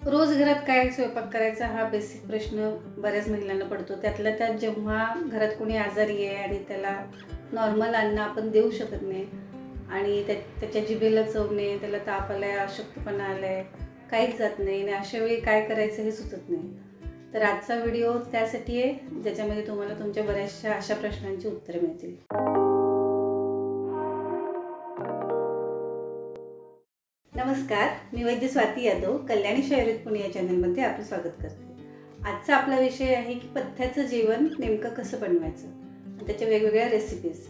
रोज घरात काय स्वयंपाक करायचा हा बेसिक प्रश्न बऱ्याच महिलांना पडतो. त्यातल्या त्यात जेव्हा घरात कोणी आजारी आहे आणि त्याला नॉर्मल अन्न आपण देऊ शकत नाही आणि त्या त्याच्या जिभेला चव नाही त्याला ताप आलाय अशक्तपणा आलाय काहीच जात नाही आणि अशा वेळी काय करायचं हे सुचत नाही. तर आजचा व्हिडिओ त्यासाठी आहे ज्याच्यामध्ये तुम्हाला तुमच्या बऱ्याचशा अशा प्रश्नांची उत्तरे मिळतील. नमस्कार मी वैद्य स्वाती यादव कल्याणी शहरीत पुणे या चॅनलमध्ये आपलं स्वागत करते. आजचा आपला विषय आहे की पथ्याचं जेवण नेमकं कसं बनवायचं? आणि त्याच्या वेगवेगळ्या रेसिपीज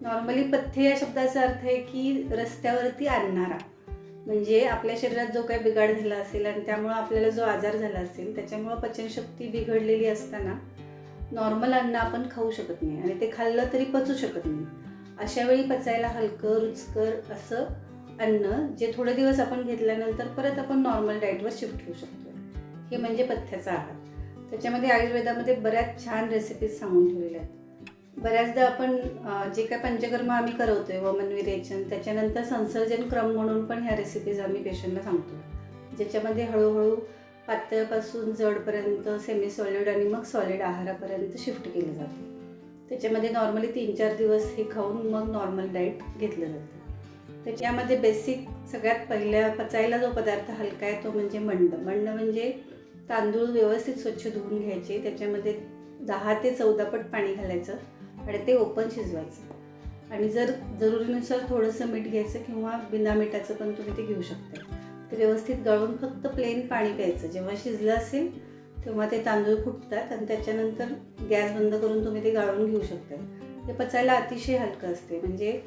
नॉर्मली पथ्य या शब्दाचा अर्थ आहे की रस्त्यावरती आणणारा. म्हणजे आपल्या शरीरात जो काही बिघाड झाला असेल आणि त्यामुळं आपल्याला जो आजार झाला असेल त्याच्यामुळं पचनशक्ती बिघडलेली असताना नॉर्मल अन्न आपण खाऊ शकत नाही आणि ते खाल्लं तरी पचू शकत नाही. अशा वेळी पचायला हलकं रुचकर असं अन्न जे थोडे दिवस आपण घेतल्यानंतर परत आपण नॉर्मल डाएटवर शिफ्ट होऊ शकतो. हे म्हणजे पथ्याचा आहार. त्याच्यामध्ये आयुर्वेदामध्ये बऱ्याच छान रेसिपीज सांगून ठेवलेल्या आहेत. बऱ्याचदा आपण जे काय पंचकर्म आम्ही करवतो आहे वमन विरेचन त्याच्यानंतर संसर्जन क्रम म्हणून पण ह्या रेसिपीज आम्ही पेशंटला सांगतो ज्याच्यामध्ये हळूहळू पातळपासून जडपर्यंत सेमी सॉलिड आणि मग सॉलिड आहारापर्यंत शिफ्ट केलं जातं. त्याच्यामध्ये नॉर्मली तीन चार दिवस हे खाऊन मग नॉर्मल डाएट घेतलं जातं. त्याच्यामध्ये बेसिक सगळ्यात पहिल्या पचायला जो पदार्थ हलका आहे तो म्हणजे मंड. मंड म्हणजे तांदूळ व्यवस्थित स्वच्छ धुवून घ्यायचे त्याच्यामध्ये दहा ते चौदा पट पाणी घालायचं आणि ते ओपन शिजवायचं. आणि जर जरुरीनुसार थोडंसं मीठ घ्यायचं किंवा बिना मिठाचं पण तुम्ही ते घेऊ शकता. ते व्यवस्थित गळून फक्त प्लेन पाणी प्यायचं. जेव्हा शिजलं असेल तेव्हा ते तांदूळ फुटतात आणि त्याच्यानंतर गॅस बंद करून तुम्ही ते गाळून घेऊ शकता. ते पचायला अतिशय हलकं असते. म्हणजे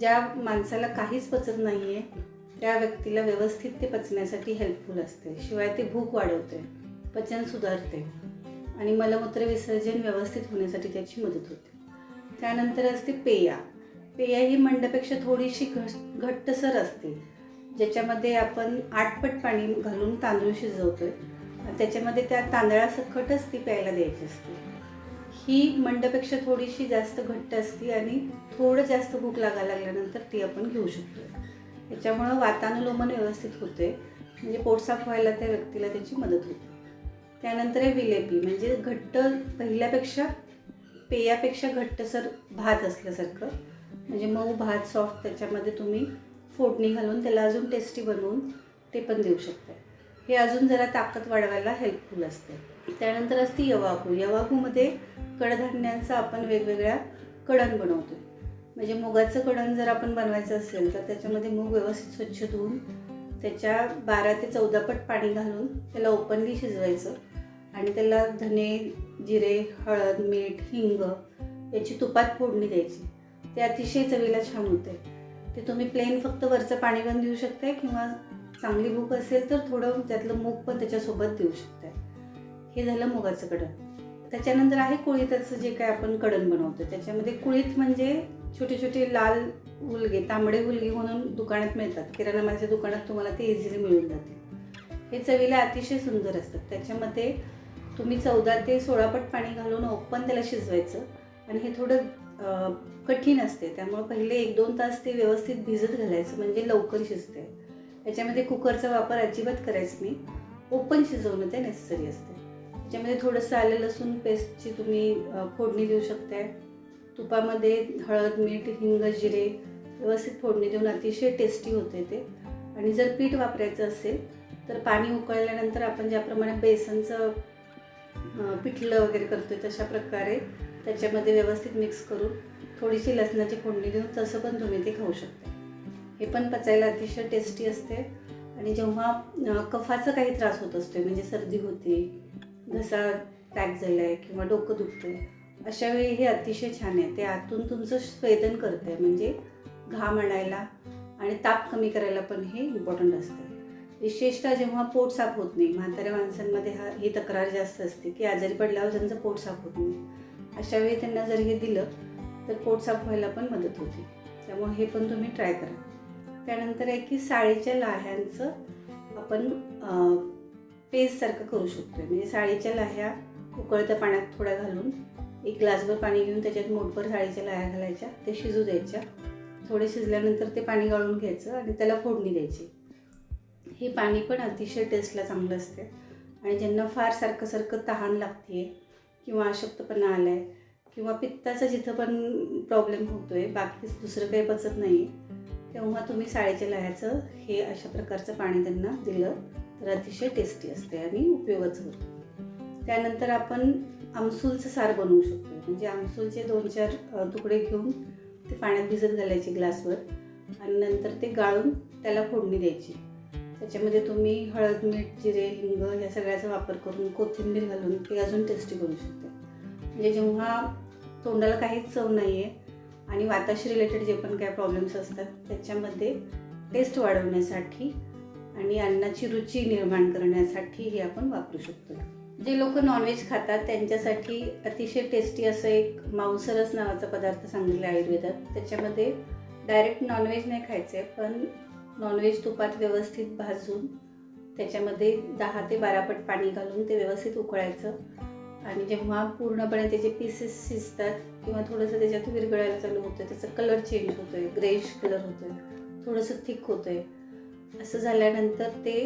ज्या माणसाला काहीच पचत नाही आहे त्या व्यक्तीला व्यवस्थित ते पचण्यासाठी हेल्पफुल असते. शिवाय ते भूक वाढवते पचन सुधारते आणि मलमूत्र विसर्जन व्यवस्थित होण्यासाठी त्याची मदत होते. त्यानंतर असते पेया. पेया ही मंडपेक्षा थोडीशी घट घट्टसर असते. ज्याच्यामध्ये आपण आठपट पाणी घालून तांदूळ शिजवतोय. आहे त्याच्यामध्ये त्या तांदळासकटच ती प्यायला द्यायची असते. ही मंडपेक्षा थोडीशी जास्त घट्ट असते आणि थोडं जास्त भूक लागायला लागल्यानंतर ती आपण घेऊ शकतो त्याच्यामुळं वातानुलोमन व्यवस्थित होते म्हणजे पोट साफ व्हायला त्या व्यक्तीला त्याची मदत होते. त्यानंतर आहे विलेपी म्हणजे घट्ट पहिल्यापेक्षा पेयापेक्षा घट्टसर भात असल्यासारखं. म्हणजे मऊ भात सॉफ्ट त्याच्यामध्ये तुम्ही फोडणी घालून त्याला अजून टेस्टी बनवून ते पण देऊ शकता हे अजून जरा ताकद वाढवायला हेल्पफुल असते त्यानंतर असते यवाकू. यवाकूमध्ये कडधान्यांचं आपण वेगवेगळ्या कडण बनवतो म्हणजे मुगाचं कडण जर आपण बनवायचं असेल तर त्याच्यामध्ये मूग व्यवस्थित स्वच्छ धुवून त्याच्या बारा ते चौदा पट पाणी घालून त्याला ओपनली शिजवायचं आणि त्याला धने जिरे हळद मीठ हिंग याची तुपात फोडणी द्यायची. ते अतिशय चवीला छान होते. ते तुम्ही प्लेन फक्त वरचं पाणी पण देऊ शकताय किंवा चांगली भूक असेल तर थोडं त्यातलं मूग पण त्याच्यासोबत देऊ शकताय. हे झालं मुगाचं कडण त्याच्यानंतर आहे कुळीताचं जे काय आपण कडण बनवतो. त्याच्यामध्ये कुळीत म्हणजे छोटे छोटे लाल हुलगे तांबडे हुलगे म्हणून दुकानात मिळतात. किराणा माझ्या दुकानात तुम्हाला ते इझिली मिळून जाते. हे चवीला अतिशय सुंदर असतात. त्याच्यामध्ये तुम्ही चौदा ते सोळा पट पाणी घालून ओपन त्याला शिजवायचं. आणि हे थोडं कठीण असते. त्यामुळं पहिले एक दोन तास ते व्यवस्थित भिजत घालायचं. म्हणजे लवकर शिजते त्याच्यामध्ये कुकरचा वापर अजिबात करायचं नाही. ओपन शिजवणं ते नेसेसरी असते. त्याच्यामध्ये थोडंसं आलं लसूण पेस्टची तुम्ही फोडणी देऊ शकताय. तुपामध्ये हळद मीठ हिंग जिरे व्यवस्थित फोडणी देऊन अतिशय टेस्टी होते ते. आणि जर पीठ वापरायचं असेल तर पाणी उकळल्यानंतर आपण ज्याप्रमाणे बेसनचं पिठलं वगैरे करतोय तशा प्रकारे त्याच्यामध्ये व्यवस्थित मिक्स करून थोडीशी लसणाची फोडणी देऊन तसं पण तुम्ही ते खाऊ शकता. हे पण पचायला अतिशय टेस्टी असते. आणि जेव्हा कफाचा काही त्रास होत असतो म्हणजे सर्दी होते घसा पॅक झाला आहे किंवा डोकं दुखतंय अशा वेळी हे अतिशय छान आहे. ते आतून तुमचं स्वेदन करतं आहे म्हणजे घाम आणायला आणि ताप कमी करायला पण हे इम्पॉर्टंट असतं. विशेषतः जेव्हा पोट साफ होत नाही म्हाताऱ्या माणसांमध्ये हा ही तक्रार जास्त असते की आजारी पडल्यावर त्यांचं पोट साफ होत नाही. अशा वेळी त्यांना जर हे दिलं तर पोट साफ व्हायला पण मदत होते. त्यामुळे हे पण तुम्ही ट्राय करा. त्यानंतर आहे की साळीच्या लाह्यांचं आपण पेजसारखं करू शकतो आहे म्हणजे साळीच्या लाह्या उकळत्या पाण्यात थोड्या घालून एक ग्लासभर पाणी घेऊन त्याच्यात मोठभर साळीच्या लाह्या घालायच्या. ते शिजू द्यायच्या. थोडे शिजल्यानंतर ते पाणी गाळून घ्यायचं आणि त्याला फोडणी द्यायची. हे पाणी पण अतिशय टेस्टला चांगलं असते. आणि ज्यांना फार सारखं सारखं तहान लागते आहे किंवा अशक्तपणा आला आहे किंवा पित्ताचा जिथं पण प्रॉब्लेम होतो आहे बाकी दुसरं काही पचत नाही तेव्हा तुम्ही साळीच्या लाह्याचं हे अशा प्रकारचं पाणी त्यांना दिलं तर अतिशय टेस्टी असते आणि उपयोगाचं होतं. त्यानंतर आपण आमसूलचं सार बनवू शकतो. म्हणजे आमसूलचे दोन चार तुकडे घेऊन ते पाण्यात भिजत घालायचे ग्लासवर आणि नंतर ते गाळून त्याला फोडणी द्यायची. त्याच्यामध्ये तुम्ही हळद मीठ जिरे हिंग या सगळ्याचा वापर करून कोथिंबीर घालून ते अजून टेस्टी करू शकते. म्हणजे जेव्हा तोंडाला काहीच चव नाही आहे आणि वाताशी रिलेटेड जे पण काय प्रॉब्लेम्स असतात त्याच्यामध्ये टेस्ट वाढवण्यासाठी आणि अन्नाची रुची निर्माण करण्यासाठी हे आपण वापरू शकतो. जे लोक नॉनव्हेज खातात त्यांच्यासाठी अतिशय टेस्टी असं एक मांसरस नावाचा पदार्थ सांगितला आयुर्वेदात. त्याच्यामध्ये डायरेक्ट नॉनव्हेज नाही खायचं आहे पण नॉनव्हेज तुपात व्यवस्थित भाजून त्याच्यामध्ये दहा ते बारा पट पाणी घालून ते व्यवस्थित उकळायचं. आणि जेव्हा पूर्णपणे त्याचे पीसेस शिजतात किंवा थोडंसं त्याच्यात विरघळायला चालू होतं त्याचा कलर चेंज होतो आहे ग्रेश कलर होतो आहे थोडंसं थिक होतं आहे असं झाल्यानंतर ते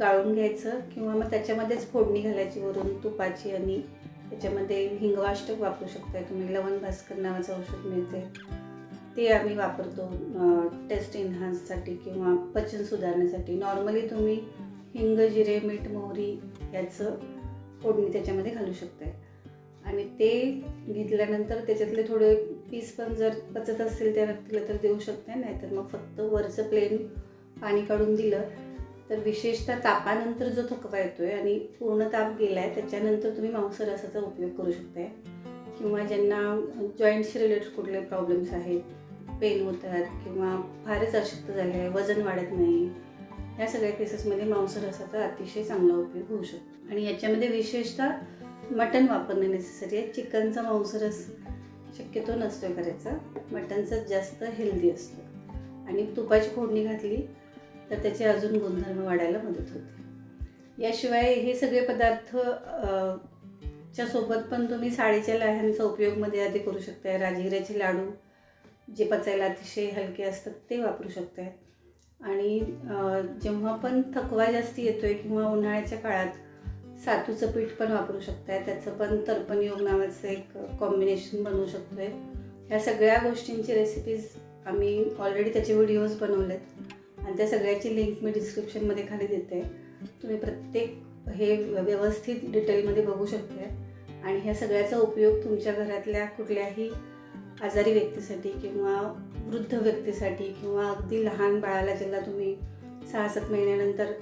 गाळून घ्यायचं किंवा मग त्याच्यामध्येच फोडणी घालायची वरून तुपाची आणि त्याच्यामध्ये हिंगवाष्टक वापरू शकताय तुम्ही. लवण भास्कर नावाचं औषध मिळते ते आम्ही वापरतो टेस्ट एन्हान्ससाठी किंवा पचन सुधारण्यासाठी. नॉर्मली तुम्ही हिंग जिरे मीठ मोहरी याचं फोडणी त्याच्यामध्ये घालू शकताय. आणि ते घेतल्यानंतर त्याच्यातले थोडे पीस पण जर पचत असतील त्या व्यक्तीला तर देऊ शकते नाहीतर मग फक्त वरचं प्लेन पाणी काढून दिलं तर विशेषतः तापानंतर जो थकवा आहे आणि पूर्ण ताप गेला आहे त्याच्यानंतर तुम्ही मांसरसाचा उपयोग करू शकताय. किंवा ज्यांना जॉईंटशी रिलेटेड कुठले प्रॉब्लेम्स आहेत पेन होतात किंवा फारच अशक्त झाले आहे वजन वाढत नाही या सगळ्या केसेसमध्ये मांसरसाचा अतिशय चांगला उपयोग होऊ शकतो. आणि याच्यामध्ये विशेषतः मटण वापरणे नेसेसरी आहे. चिकनचा मांसरस शक्यतो नसतो करायचा. मटणचाच जास्त हेल्दी असतो. आणि तुपाची फोडणी घातली तर त्याचे अजून गुणधर्म वाढायला मदत होते. याशिवाय हे सगळे पदार्थ च्या सोबत पण तुम्ही साडीच्या लाह्यांचा उपयोगमध्ये आधी करू शकताय. राजगिऱ्याचे लाडू जे पचायला अतिशय हलके असतात ते वापरू शकताय. आणि जेव्हा पण थकवा येतो येतोय किंवा उन्हाळ्याच्या काळात सातूचं पीठ पण वापरू शकताय. त्याचं पण तर्पण योग नावाचं एक कॉम्बिनेशन बनवू शकतोय. ह्या सगळ्या गोष्टींची रेसिपीज आम्ही ऑलरेडी त्याचे व्हिडिओज बनवलेत. आणि त्या सगळ्याची लिंक मी डिस्क्रिप्शनमध्ये खाली देते. तुम्ही प्रत्येक हे व्यवस्थित डिटेलमध्ये बघू शकते. आणि ह्या सगळ्याचा उपयोग तुमच्या घरातल्या कुठल्याही आजारी व्यक्तीसाठी किंवा वृद्ध व्यक्तीसाठी किंवा अगदी लहान बाळाला ज्याला तुम्ही सहा सात महिन्यानंतर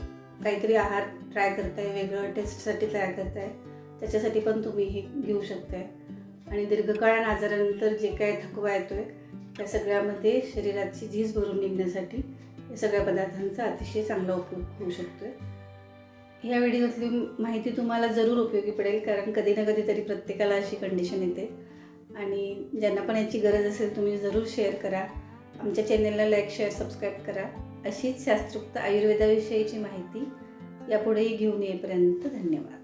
काहीतरी आहार ट्राय करताय वेगळं टेस्टसाठी ट्राय करताय त्याच्यासाठी पण तुम्ही हे घेऊ शकताय. आणि दीर्घकाळान आजारानंतर जे काय थकवा येतोय त्या सगळ्यामध्ये शरीराची झीज भरून निघण्यासाठी या सगळ्या पदार्थांचा अतिशय चांगला उपयोग होऊ शकतोय. ह्या व्हिडिओतली माहिती तुम्हाला जरूर उपयोगी पडेल कारण कधी ना कधी तरी प्रत्येकाला अशी कंडिशन येते. आणि ज्यांना पण याची गरज असेल तुम्ही जरूर शेअर करा. आमच्या चॅनेलला लाईक शेअर सबस्क्राईब करा. अशीच शास्त्रोक्त आयुर्वेदाविषयीची माहिती यापुढेही घेऊन येईपर्यंत धन्यवाद.